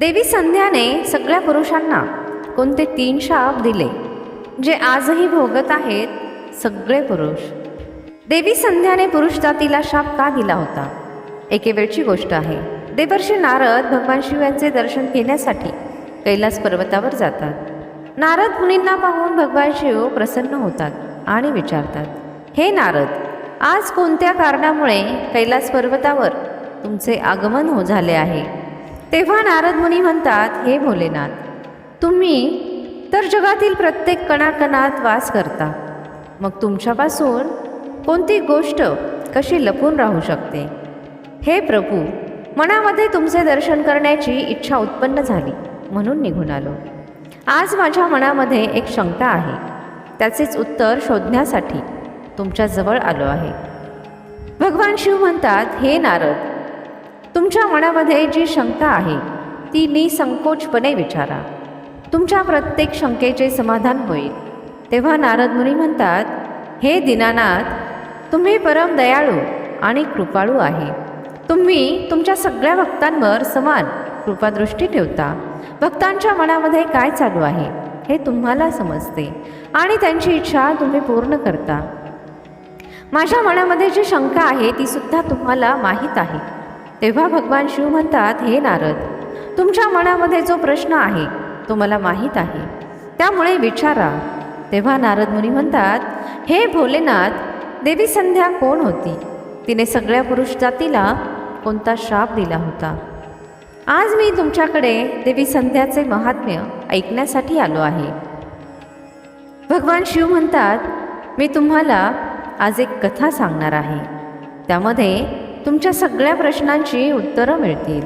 देवी संध्याने सगळ्या पुरुषांना कोणते तीन शाप दिले जे आजही भोगत आहेत सगळे पुरुष. देवी संध्याने पुरुष जातीला शाप का दिला होता? एके वेळची गोष्ट आहे. देवर्षी नारद भगवान शिव यांचे दर्शन घेण्यासाठी कैलास पर्वतावर जातात. नारद मुनींना पाहून भगवान शिव प्रसन्न होतात आणि विचारतात हे नारद आज कोणत्या कारणामुळे कैलास पर्वतावर तुमचे आगमन हो झाले आहे? तेव्हा नारद मुनी म्हणतात हे भोलेनाथ तुम्ही तर जगातील प्रत्येक कणाकणात वास करता. मग तुमच्यापासून कोणती गोष्ट कशी लपून राहू शकते? हे प्रभू मनामध्ये तुमचे दर्शन करण्याची इच्छा उत्पन्न झाली म्हणून निघून आलो. आज माझ्या मनामध्ये एक शंका आहे. त्याचेच उत्तर शोधण्यासाठी तुमच्याजवळ आलो आहे. भगवान शिव म्हणतात हे नारद तुमच्या मनामध्ये जी शंका आहे ती निसंकोचपणे विचारा. तुमच्या प्रत्येक शंकेचे समाधान होईल. तेव्हा नारद मुनी म्हणतात हे दीनानाथ तुम्ही परम दयाळू आणि कृपाळू आहे. तुम्ही तुमच्या सगळ्या भक्तांवर समान कृपादृष्टी ठेवता. भक्तांच्या मनामध्ये काय चालू आहे हे तुम्हाला समजते आणि त्यांची इच्छा तुम्ही पूर्ण करता. माझ्या मनामध्ये जी शंका आहे ती सुद्धा तुम्हाला माहीत आहे. तेव्हा भगवान शिव म्हणतात हे नारद तुमच्या मनामध्ये जो प्रश्न आहे तो मला माहीत आहे. त्यामुळे विचारा. तेव्हा नारद मुनी म्हणतात हे भोलेनाथ देवी संध्या कोण होती? तिने सगळ्या पुरुष जातीला कोणता शाप दिला होता? आज मी तुमच्याकडे देवी संध्याचे महात्म्य ऐकण्यासाठी आलो आहे. भगवान शिव म्हणतात मी तुम्हाला आज एक कथा सांगणार आहे. त्यामध्ये तुमच्या सगळ्या प्रश्नांची उत्तरं मिळतील.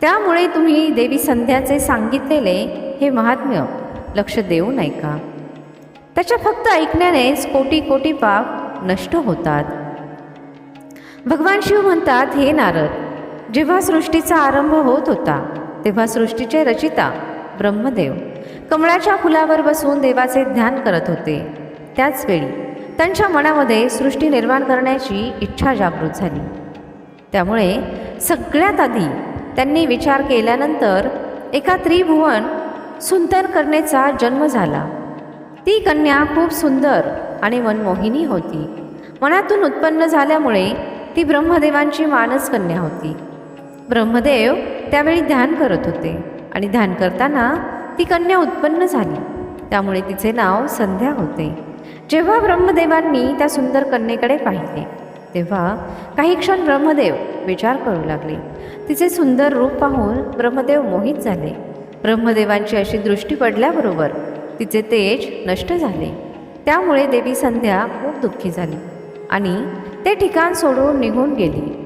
त्यामुळे तुम्ही देवी संध्याचे सांगितलेले हे महात्म्य लक्ष देऊ नये का त्याच्या फक्त ऐकण्यानेच कोटी कोटी पाप नष्ट होतात. भगवान शिव म्हणतात हे नारद जेव्हा सृष्टीचा आरंभ होत होता तेव्हा सृष्टीचे रचिता ब्रह्मदेव कमळाच्या फुलावर बसून देवाचे ध्यान करत होते. त्याचवेळी त्यांच्या मनामध्ये सृष्टी निर्माण करण्याची इच्छा जागृत झाली. त्यामुळे सगळ्यात आधी त्यांनी विचार केल्यानंतर एका त्रिभुवन सुंदर कन्येचा जन्म झाला. ती कन्या खूप सुंदर आणि मनमोहिनी होती. मनातून उत्पन्न झाल्यामुळे ती ब्रह्मदेवांची मानस कन्या होती. ब्रह्मदेव त्यावेळी ध्यान करत होते आणि ध्यान करताना ती कन्या उत्पन्न झाली. त्यामुळे तिचे नाव संध्या होते. जेव्हा ब्रह्मदेवांनी त्या सुंदर कन्येकडे पाहिले तेव्हा काही क्षण ब्रह्मदेव विचार करू लागले. तिचे सुंदर रूप पाहून ब्रह्मदेव मोहित झाले. ब्रह्मदेवांची अशी दृष्टी पडल्याबरोबर तिचे तेज नष्ट झाले. त्यामुळे देवी संध्या खूप दुःखी झाली आणि ते ठिकाण सोडून निघून गेली.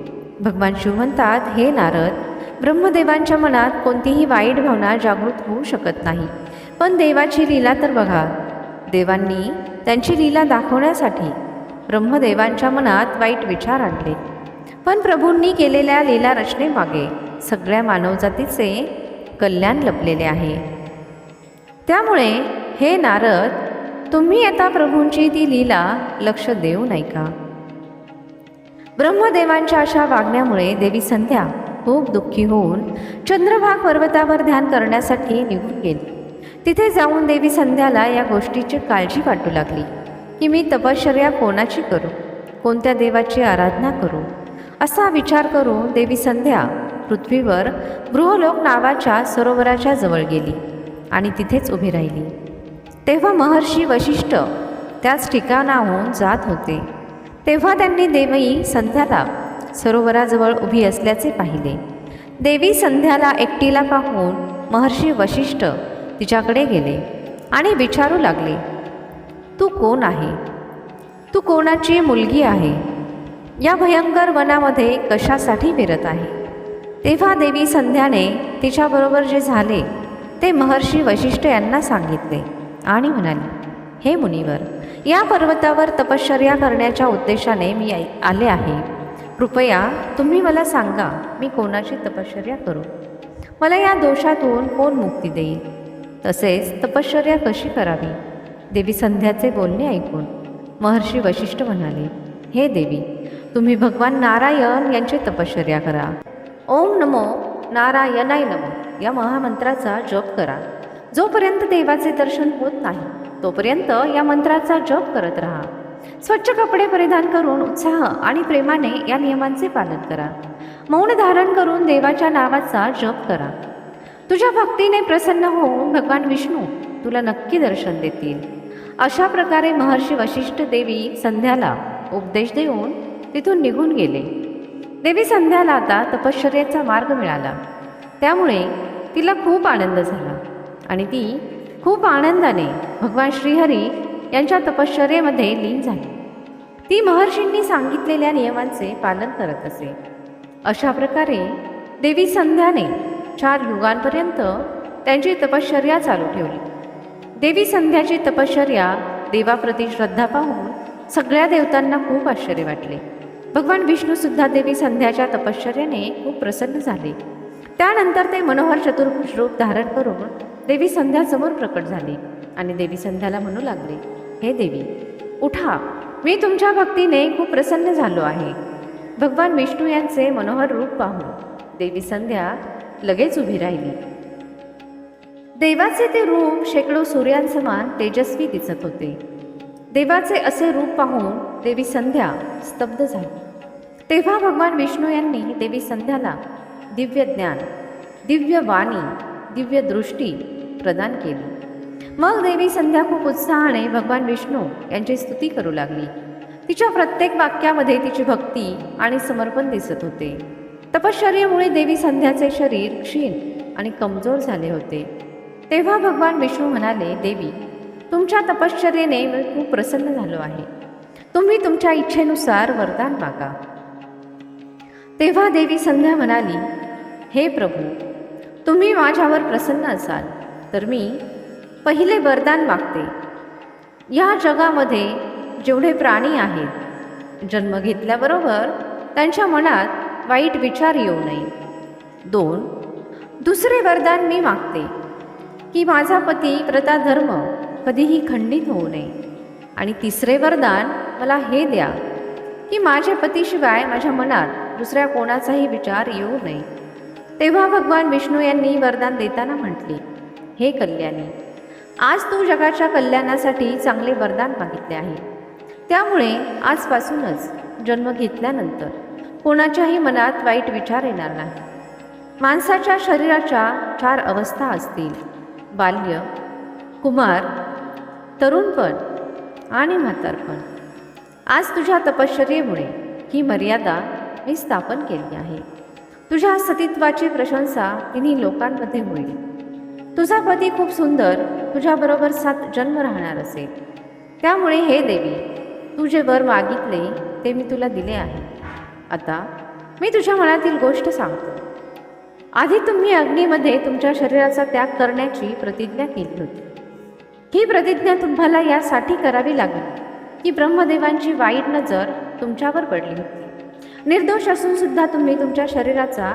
भगवान शिव म्हणतात हे नारद ब्रह्मदेवांच्या मनात कोणतीही वाईट भावना जागृत होऊ शकत नाही. पण देवाची लीला तर बघा. देवांनी त्यांची लीला दाखवण्यासाठी ब्रह्मदेवांच्या मनात वाईट विचार आणले. पण प्रभूंनी केलेल्या लीला रचनेमागे सगळ्या मानवजातीचे कल्याण लपलेले आहे. त्यामुळे हे नारद तुम्ही आता प्रभूंची ती लीला लक्ष देऊ नये का ब्रह्मदेवांच्या अशा वागण्यामुळे देवी संध्या खूप दुःखी होऊन चंद्रभाग पर्वतावर ध्यान करण्यासाठी निघून गेली. तिथे जाऊन देवी संध्याला या गोष्टीची काळजी वाटू लागली. की मी तपश्चर्या कोणाची करू? कोणत्या देवाची आराधना करू? असा विचार करून देवी संध्या पृथ्वीवर बृहलोक नावाच्या सरोवराच्या जवळ गेली आणि तिथेच उभी राहिली. तेव्हा महर्षी वशिष्ठ त्याच ठिकाणाहून जात होते. तेव्हा त्यांनी देवी संध्याला सरोवराजवळ उभी असल्याचे पाहिले. देवी संध्याला एकटीला पाहून महर्षी वशिष्ठ तिच्याकडे गेले आणि विचारू लागले तू कोण आहे? तू कोणाची मुलगी आहे? या भयंकर वनामध्ये कशासाठी फिरत आहे? तेव्हा देवी संध्याने तिच्याबरोबर जे झाले ते महर्षी वशिष्ठ यांना सांगितले आणि म्हणाले हे मुनिवर या पर्वतावर तपश्चर्या करण्याच्या उद्देशाने मी आले आहे. कृपया तुम्ही मला सांगा मी कोणाची तपश्चर्या करू? मला या दोषातून कोण मुक्ती देईल? तसेच तपश्चर्या कशी करावी? देवी संध्याचे बोलणे ऐकून महर्षी वशिष्ठ म्हणाले हे देवी तुम्ही भगवान नारायण यांची तपश्चर्या करा. ओम नमो नारायणाय नमो या महामंत्राचा जप करा. जोपर्यंत देवाचे दर्शन होत नाही तोपर्यंत या मंत्राचा जप करत राहा. स्वच्छ कपडे परिधान करून उत्साह आणि प्रेमाने या नियमांचे पालन करा. मौन धारण करून देवाच्या नावाचा जप करा. तुझ्या भक्तीने प्रसन्न होऊन भगवान विष्णू तुला नक्की दर्शन देतील. अशा प्रकारे महर्षी वशिष्ठ देवी संध्याला उपदेश देऊन तिथून निघून गेले. देवी संध्याला आता तपश्चर्याचा मार्ग मिळाला. त्यामुळे तिला खूप आनंद झाला आणि ती खूप आनंदाने भगवान श्रीहरी यांच्या तपश्चर्येमध्ये लीन झाली. ती महर्षींनी सांगितलेल्या नियमांचे पालन करत असे. अशा प्रकारे देवी संध्याने चार युगांपर्यंत त्यांची तपश्चर्या चालू ठेवली. देवी संध्याची तपश्चर्या देवाप्रती श्रद्धा पाहून सगळ्या देवतांना खूप आश्चर्य वाटले. भगवान विष्णूसुद्धा देवी संध्याच्या तपश्चर्याने खूप प्रसन्न झाले. त्यानंतर ते मनोहर चतुर्भुज रूप धारण करून देवी संध्यासमोर प्रकट झाले आणि देवी संध्याला म्हणू लागले हे देवी उठा. मी तुमच्या भक्तीने खूप प्रसन्न झालो आहे. भगवान विष्णू यांचे मनोहर रूप पाहून देवी संध्या लगेच उभी राहिली. देवाचे ते रूप शेकडो सूर्यांसमान तेजस्वी दिसत होते. देवाचे असे रूप पाहून देवी संध्या स्तब्ध झाली. तेव्हा भगवान विष्णू यांनी देवी संध्याला दिव्य ज्ञान दिव्य वाणी दिव्य दृष्टी प्रदान केली. मग देवी संध्या खूप उत्साहाने भगवान विष्णू यांची स्तुती करू लागली. तिच्या प्रत्येक वाक्यामध्ये तिची भक्ती आणि समर्पण दिसत होते. तपश्चर्येमुळे देवी संध्याचे शरीर क्षीण आणि कमजोर झाले होते. तेव्हा भगवान विष्णू म्हणाले देवी तुमच्या तपश्चर्येने मी खूप प्रसन्न झालो आहे. तुम्ही तुमच्या इच्छेनुसार वरदान मागा. तेव्हा देवी संध्या म्हणाली हे प्रभू तुम्ही माझ्यावर प्रसन्न असाल तर मी पहिले वरदान मागते. या जगामध्ये जेवढे प्राणी आहेत जन्म घेतल्याबरोबर त्यांच्या मनात वाईट विचार येऊ नये. दोन दुसरे वरदान मी मागते. की माझा पती प्रता धर्म कधीही खंडित होऊ नये. आणि तिसरे वरदान मला हे द्या की माझ्या पतीशिवाय माझ्या मनात दुसऱ्या कोणाचाही विचार येऊ नये. तेव्हा भगवान विष्णू यांनी वरदान देताना म्हटले हे कल्याणी आज तू जगाच्या कल्याणासाठी चांगले वरदान मागितले आहे. त्यामुळे आजपासूनच जन्म घेतल्यानंतर कोणाच्याही मनात वाईट विचार येणार नाही. माणसाच्या शरीराच्या चार अवस्था असतील. बाल्य कुमार तरुणपण आणि म्हातारपण आज तुझ्या तपश्चर्येमुळे ही मर्यादा मी स्थापन केली आहे. तुझ्या सतीत्वाची प्रशंसा तिन्ही लोकांमध्ये होईल. तुझा पती खूप सुंदर तुझ्याबरोबर सात जन्म राहणार असेल. त्यामुळे हे देवी तू जे वर मागितले ते मी तुला दिले आहे. आता मी तुझ्या मनातील गोष्ट सांगतो. आधी तुम्ही अग्नीमध्ये तुमच्या शरीराचा त्याग करण्याची प्रतिज्ञा केली होती. ही प्रतिज्ञा तुम्हाला यासाठी करावी लागली की ब्रह्मदेवांची वाईट नजर तुमच्यावर पडली होती. निर्दोष असून सुद्धा तुम्ही तुमच्या शरीराचा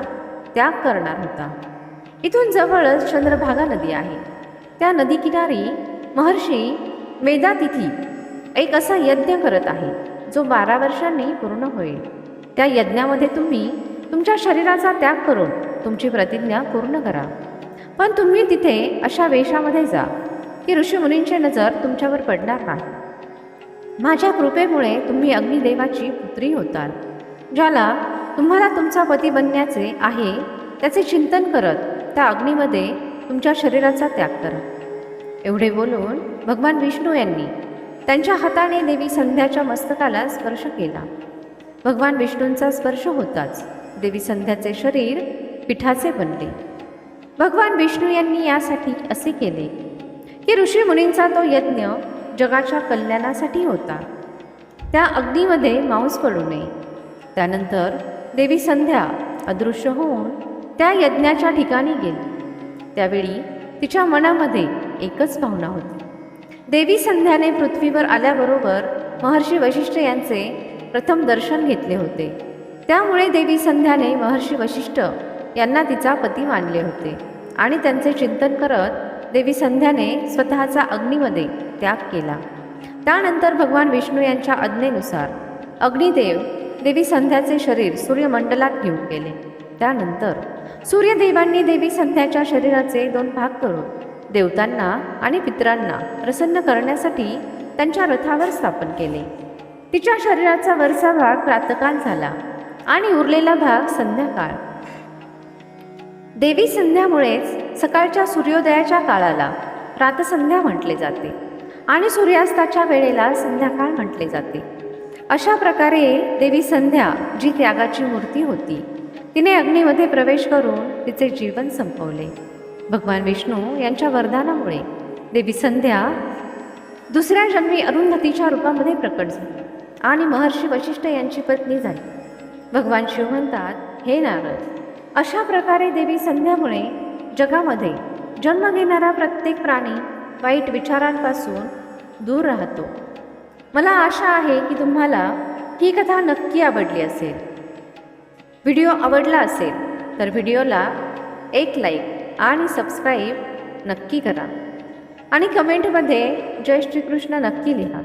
त्याग करणार होता. इथून जवळच चंद्रभागा नदी आहे. त्या नदीकिनारी महर्षी मेधातिथी एक असा यज्ञ करत आहे जो बारा वर्षांनी पूर्ण होईल. त्या यज्ञामध्ये तुम्ही तुमच्या शरीराचा त्याग करून तुमची प्रतिज्ञा पूर्ण करा. पण तुम्ही तिथे अशा वेशामध्ये जा की ऋषीमुनींची नजर तुमच्यावर पडणार नाही. माझ्या कृपेमुळे तुम्ही अग्निदेवाची पुत्री होताल ज्याला तुम्हाला तुमचा पती बनण्याचे आहे त्याचे चिंतन करत त्या अग्नीमध्ये तुमच्या शरीराचा त्याग करा. एवढे बोलून भगवान विष्णू यांनी त्यांच्या हाताने देवी संध्याच्या मस्तकाला स्पर्श केला. भगवान विष्णूंचा स्पर्श होताच देवी संध्याचे शरीर पिठाचे बनले. भगवान विष्णू यांनी यासाठी असे केले की ऋषी मुनींचा तो यज्ञ जगाच्या कल्याणासाठी होता. त्या अग्नीमध्ये मांस पडू नये. त्यानंतर देवी संध्या अदृश्य होऊन त्या यज्ञाच्या ठिकाणी गेली. त्यावेळी तिच्या मनामध्ये एकच भावना होती. देवी संध्याने पृथ्वीवर आल्याबरोबर महर्षी वशिष्ठ यांचे प्रथम दर्शन घेतले होते. त्यामुळे देवी संध्याने महर्षी वशिष्ठ यांना तिचा पती मानले होते. आणि त्यांचे चिंतन करत देवी संध्याने स्वतःचा अग्नीमध्ये त्याग केला. त्यानंतर भगवान विष्णू यांच्या आज्ञेनुसार अग्निदेव देवी संध्याचे शरीर सूर्यमंडलात घेऊन गेले. त्यानंतर सूर्यदेवांनी देवी संध्याच्या शरीराचे दोन भाग करून देवतांना आणि पितरांना प्रसन्न करण्यासाठी त्यांच्या रथावर स्थापन केले. तिच्या शरीराचा वरचा भाग प्रातकाल झाला आणि उरलेला भाग संध्याकाळ. देवी संध्यामुळेच सकाळच्या सूर्योदयाच्या काळाला प्रातसंध्या म्हटले जाते आणि सूर्यास्ताच्या वेळेला संध्याकाळ म्हटले जाते. अशा प्रकारे देवी संध्या जी त्यागाची मूर्ती होती तिने अग्नीमध्ये प्रवेश करून तिचे जीवन संपवले. भगवान विष्णू यांच्या वरदानामुळे देवी संध्या दुसऱ्या जन्मी अरुंधतीच्या रूपामध्ये प्रकट झाली आणि महर्षी वशिष्ठ यांची पत्नी झाली. भगवान शिव म्हणतात हे नारद अशा प्रकारे देवी संध्यामुळे जगामध्ये जन्म घेणारा प्रत्येक प्राणी वाईट विचारांपासून दूर राहतो. मला आशा आहे की तुम्हाला ही कथा नक्की आवडली असेल. व्हिडिओ आवडला असेल तर व्हिडिओला एक लाईक आणि सबस्क्राईब नक्की करा. आणि कमेंटमध्ये जय श्रीकृष्ण नक्की लिहा.